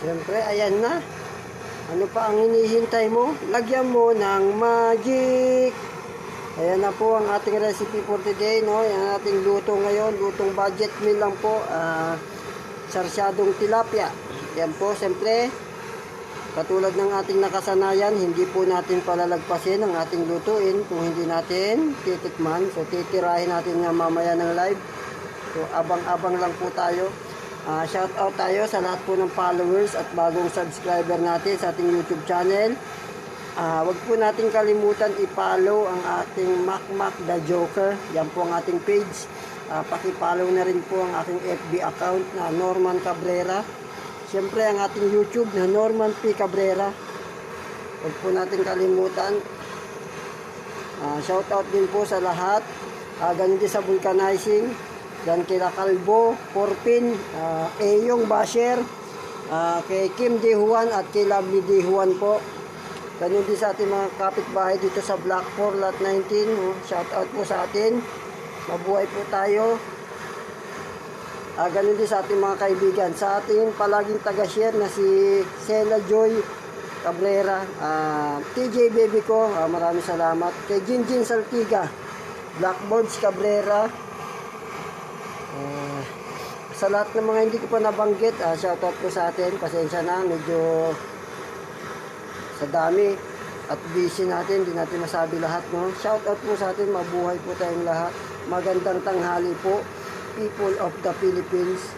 Siyempre, ayan na. Ano pa ang hinihintay mo? Lagyan mo ng magic. Ayan na po ang ating recipe for today, no? Ang ating luto ngayon, lutong budget meal lang po. Ah, sarsyadong tilapia. Yan po, siyempre, katulad ng ating nakasanayan, hindi po natin palalagpasin ang ating lutuin kung hindi natin titikman. So, titirahin natin nga mamaya ng live. So, abang-abang lang po tayo. Ah, shout out tayo sa lahat po ng followers at bagong subscriber natin sa ating YouTube channel. Ah, wag po natin kalimutan i-follow ang ating Macmac the Joker. Yan po ang ating page. Ah, paki-follow na rin po ang aking FB account na Norman Cabrera. Siyempre ang ating YouTube na Norman P. Cabrera. Huwag po natin kalimutan. Ah, shout out din po sa lahat. Ah, ganun din sa vulcanizing. Dan kila Kalbo, Porpin, ah, Eyong Basher, ah, kay Kim De Juan at kay Lovely De Juan po. Ganun din sa ating mga kapitbahay dito sa Black 4 Lot 19. oh. Shout out po sa atin. Mabuhay po tayo. Ah, ganun din sa ating mga kaibigan. Sa ating palaging taga-share na si Sela Joy Cabrera, ah, TJ Baby ko, ah, maraming salamat. Kay Jinjin Saltiga, Blackboards Cabrera, ah, sa lahat ng mga hindi ko pa nabanggit, ah, shoutout po sa atin. Pasensya na, medyo sa dami at busy natin, hindi natin masabi lahat. No? Shoutout po sa atin, mabuhay po tayong lahat. Magandang tanghali po, people of the Philippines.